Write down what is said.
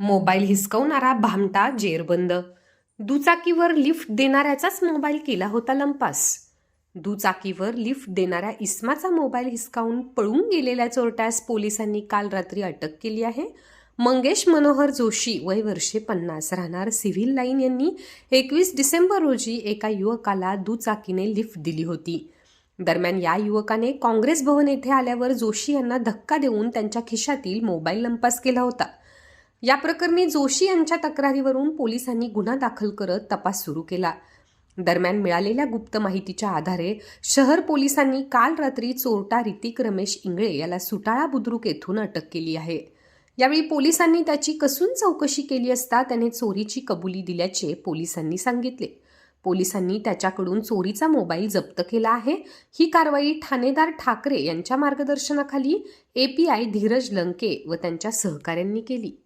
Mobile हिसकवणारा भामटा जेरबंद. दुचाकीवर lift देणाऱ्याचाच mobile केला होता लंपास. दुचाकीवर लिफ्ट देणाऱ्या इस्माचा मोबाईल हिसकावून पळून गेलेल्या चोरट्यास पोलिसांनी काल रात्री अटक केली आहे. मंगेश मनोहर जोशी वय वर्षे पन्नास राहणार सिव्हिल लाईन यांनी एकवीस डिसेंबर रोजी एका युवकाला दुचाकीने लिफ्ट दिली होती. दरम्यान या युवकाने काँग्रेस भवन येथे आल्यावर जोशी यांना धक्का देऊन त्यांच्या खिशातील मोबाईल लंपास केला होता. या प्रकरणी जोशी यांच्या तक्रारीवरून पोलिसांनी गुन्हा दाखल करत तपास सुरू केला. दरम्यान मिळालेल्या गुप्त माहितीच्या आधारे शहर पोलिसांनी काल रात्री चोरटा ऋतिक रमेश इंगळे याला सुटाळा बुद्रुक येथून अटक केली आहे. यावेळी पोलिसांनी त्याची कसून चौकशी केली असता त्याने चोरीची कबुली दिल्याचे पोलिसांनी सांगितले. पोलिसांनी त्याच्याकडून चोरीचा मोबाईल जप्त केला आहे. ही कारवाई ठाणेदार ठाकरे यांच्या मार्गदर्शनाखाली एपीआय धीरज लंके व त्यांच्या सहकाऱ्यांनी केली.